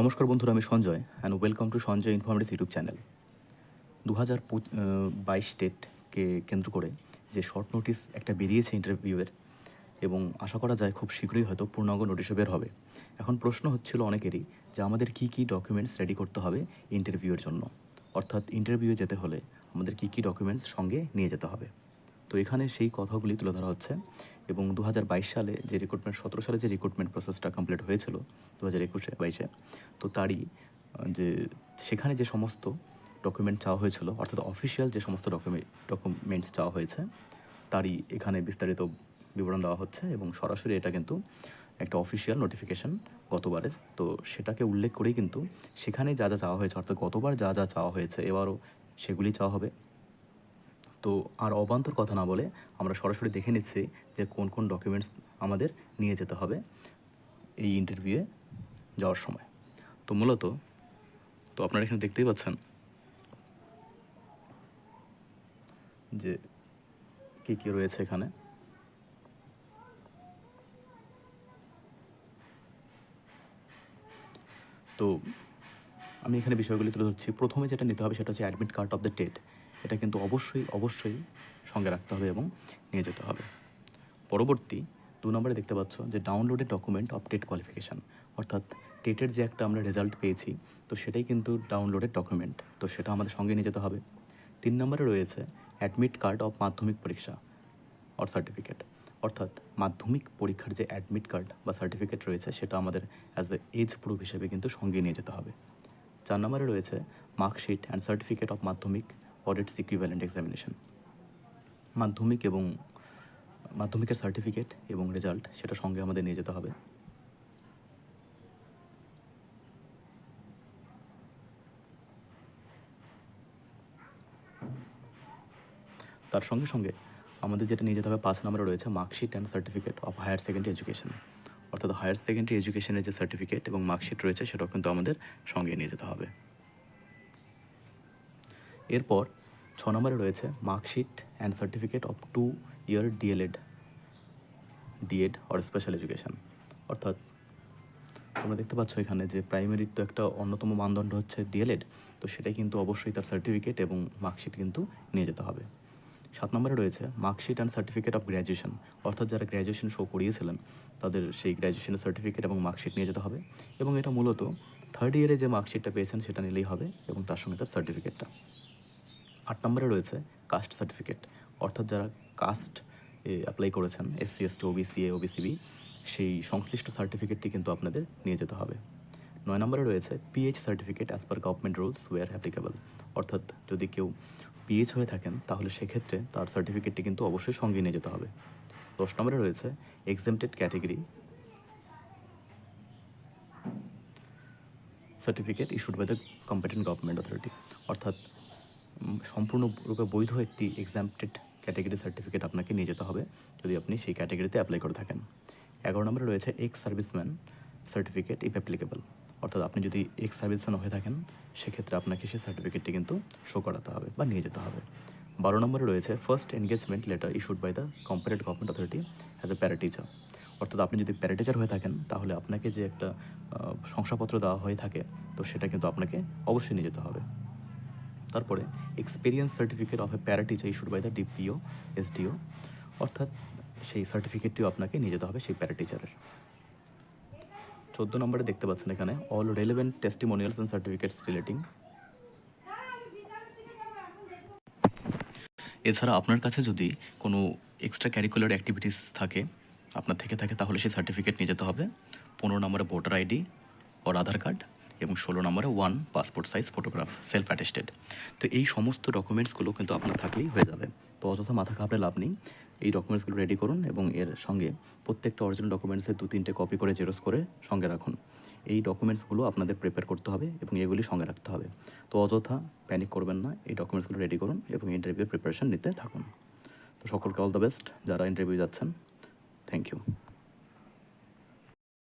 নমস্কার বন্ধুরা, আমি Sanjay and welcome to Sanjay informative YouTube channel. দু হাজার বাইশ ডেটকে কেন্দ্র করে যে শর্ট নোটিস একটা বেরিয়েছে ইন্টারভিউয়ের এবং আশা করা যায় খুব শীঘ্রই হয়তো পূর্ণাঙ্গ নোটিশও বের হবে। এখন প্রশ্ন হচ্ছিল অনেকেরই যে আমাদের কী কী ডকুমেন্টস রেডি করতে হবে ইন্টারভিউয়ের জন্য? অর্থাৎ ইন্টারভিউয়ে যেতে হলে আমাদের কী কী ডকুমেন্টস সঙ্গে নিয়ে যেতে হবে? তো এখানে সেই কথাগুলি তুলে ধরা হচ্ছে এবং দু হাজার বাইশ সালে যে রিক্রুটমেন্ট সতেরো সালে যে রিক্রুটমেন্ট প্রসেসটা কমপ্লিট হয়েছিল দু হাজার একুশে, বাইশে, তো তারই যে সেখানে যে সমস্ত ডকুমেন্ট চাওয়া হয়েছিল, অর্থাৎ অফিসিয়াল যে সমস্ত ডকুমেন্ট ডকুমেন্টস চাওয়া হয়েছে, তারই এখানে বিস্তারিত বিবরণ দেওয়া হচ্ছে এবং সরাসরি এটা কিন্তু একটা অফিসিয়াল নোটিফিকেশন গতবারের। তো সেটাকে উল্লেখ করেই কিন্তু সেখানে যা যা চাওয়া হয়েছে, অর্থাৎ গতবার যা যা চাওয়া হয়েছে, এবারও সেগুলি চাওয়া হবে। তো আর অবান্তর কথা না বলে আমরা সরাসরি দেখে নিচ্ছি যে কোন কোন ডকুমেন্টস আমাদের নিয়ে যেতে হবে এই ইন্টারভিউয়ে যাওয়ার সময়। তো মূলত, তো আপনারা এখানে দেখতেই পাচ্ছেন যে কী কী রয়েছে এখানে। তো আমি এখানে বিষয়গুলি তুলে ধরছি। প্রথমে যেটা নিতে হবে সেটা হচ্ছে admit card of the TET এটা কিন্তু অবশ্যই অবশ্যই সঙ্গে রাখতে হবে এবং নিয়ে যেতে হবে। পরবর্তী দু নম্বরে দেখতে পাচ্ছ যে ডাউনলোডেড ডকুমেন্ট টেট কোয়ালিফিকেশান অর্থাৎ টেটের যে একটা আমরা রেজাল্ট পেয়েছি, তো সেটাই কিন্তু ডাউনলোডেড ডকুমেন্ট তো সেটা আমাদের সঙ্গে নিয়ে যেতে হবে। তিন নম্বরে রয়েছে অ্যাডমিট কার্ড অফ মাধ্যমিক পরীক্ষা অর সার্টিফিকেট অর্থাৎ মাধ্যমিক পরীক্ষার যে অ্যাডমিট কার্ড বা সার্টিফিকেট রয়েছে, সেটা আমাদের অ্যাজ দ্য এজ প্রুফ হিসেবে কিন্তু সঙ্গে নিয়ে যেতে হবে। চার নম্বরে রয়েছে marksheet and certificate of Madhyamik or its equivalent examination Madhyamik এবং, মাধ্যমিকের সার্টিফিকেট এবং রেজাল্ট সেটা সঙ্গে আমাদের নিয়ে যেতে হবে। তার সঙ্গে সঙ্গে আমাদের যেটা নিয়ে যেতে হবে, পাঁচ নম্বরে রয়েছে marksheet and certificate of higher secondary education অর্থাৎ হায়ার সেকেন্ডারি এডুকেশনের যে সার্টিফিকেট এবং মার্কশিট রয়েছে, সেটাও কিন্তু আমাদের সঙ্গে নিয়ে যেতে হবে। এরপর ছ নম্বরে রয়েছে marksheet and certificate of two year DElEd DEd or special education অর্থাৎ তোমরা দেখতে পাচ্ছ এখানে যে প্রাইমারির তো একটা অন্যতম মানদণ্ড হচ্ছে ডিএলএড তো সেটাই কিন্তু অবশ্যই তার সার্টিফিকেট এবং মার্কশিট কিন্তু নিয়ে যেতে হবে। সাত নম্বরে রয়েছে marksheet and certificate of graduation অর্থাৎ যারা গ্র্যাজুয়েশন শো করিয়েছিলেন, তাদের সেই গ্র্যাজুয়েশনের সার্টিফিকেট এবং মার্কশিট নিয়ে যেতে হবে এবং এটা মূলত থার্ড ইয়ারে যে মার্কশিটটা পেয়েছেন সেটা নিলেই হবে এবং তার সঙ্গে তার সার্টিফিকেটটা আট নম্বরে রয়েছে কাস্ট সার্টিফিকেট অর্থাৎ যারা কাস্ট অ্যাপ্লাই করেছেন SC ST OBC A OBCB সেই সংশ্লিষ্ট সার্টিফিকেটটি কিন্তু আপনাদের নিয়ে যেতে হবে। নয় নম্বরে রয়েছে PH certificate as per government rules where applicable অর্থাৎ যদি কেউ পিএইচ হয়ে থাকেন, তাহলে সেক্ষেত্রে তার সার্টিফিকেটটি কিন্তু অবশ্যই সঙ্গে নিয়ে যেতে হবে। দশ নম্বরে রয়েছে exempted category certificate issued by the competent government authority অর্থাৎ সম্পূর্ণরূপে বৈধ একটি এক্সামটেড ক্যাটাগরি সার্টিফিকেট আপনাকে নিয়ে যেতে হবে যদি আপনি সেই ক্যাটাগরিতে অ্যাপ্লাই করে থাকেন। এগারো নম্বরে রয়েছে ex serviceman certificate if applicable অর্থাৎ আপনি যদি এক্স সার্ভিসম্যান হয়ে থাকেন, সেক্ষেত্রে আপনাকে সেই সার্টিফিকেটটি কিন্তু শো করাতে হবে বা নিয়ে যেতে হবে। বারো নম্বরে রয়েছে first engagement letter issued by the competent government authority as a para teacher অর্থাৎ আপনি যদি প্যারা টিচার হয়ে থাকেন, তাহলে আপনাকে যে একটা শংসাপত্র দেওয়া হয়ে থাকে, তো সেটা কিন্তু আপনাকে অবশ্যই নিয়ে যেতে হবে। তারপরে experience certificate of a para teacher issued by the DPO SDO অর্থাৎ সেই সার্টিফিকেটটিও আপনাকে নিয়ে যেতে হবে সেই প্যারা টিচারের চোদ্দ নম্বরে দেখতে পাচ্ছেন এখানে all relevant testimonials and certificates relating এছাড়া আপনার কাছে যদি কোনো এক্সট্রা ক্যারিকুলার অ্যাক্টিভিটিস থাকে, আপনার থেকে থাকে, তাহলে সেই সার্টিফিকেট নিয়ে যেতে হবে। পনেরো নম্বরে voter ID or Aadhaar card. এবং ষোলো নম্বরে one, passport size, photograph self attested তো এই সমস্ত ডকুমেন্টসগুলো কিন্তু আপনার থাকলেই হয়ে যাবে। তো অযথা মাথা ঘাবড়ে লাভ নেই। এই ডকুমেন্টসগুলো রেডি করুন এবং এর সঙ্গে প্রত্যেকটা অরিজিনাল ডকুমেন্টসের দু, তিনটে কপি করে জেরক্স করে সঙ্গে রাখুন। এই ডকুমেন্টসগুলো আপনাদের প্রিপেয়ার করতে হবে এবং এগুলি সঙ্গে রাখতে হবে। তো অযথা প্যানিক করবেন না, এই ডকুমেন্টসগুলো রেডি করুন এবং ইন্টারভিউ প্রিপারেশন নিতে থাকুন। তো সকলকে অল দ্য বেস্ট যারা ইন্টারভিউ যাচ্ছেন থ্যাংক ইউ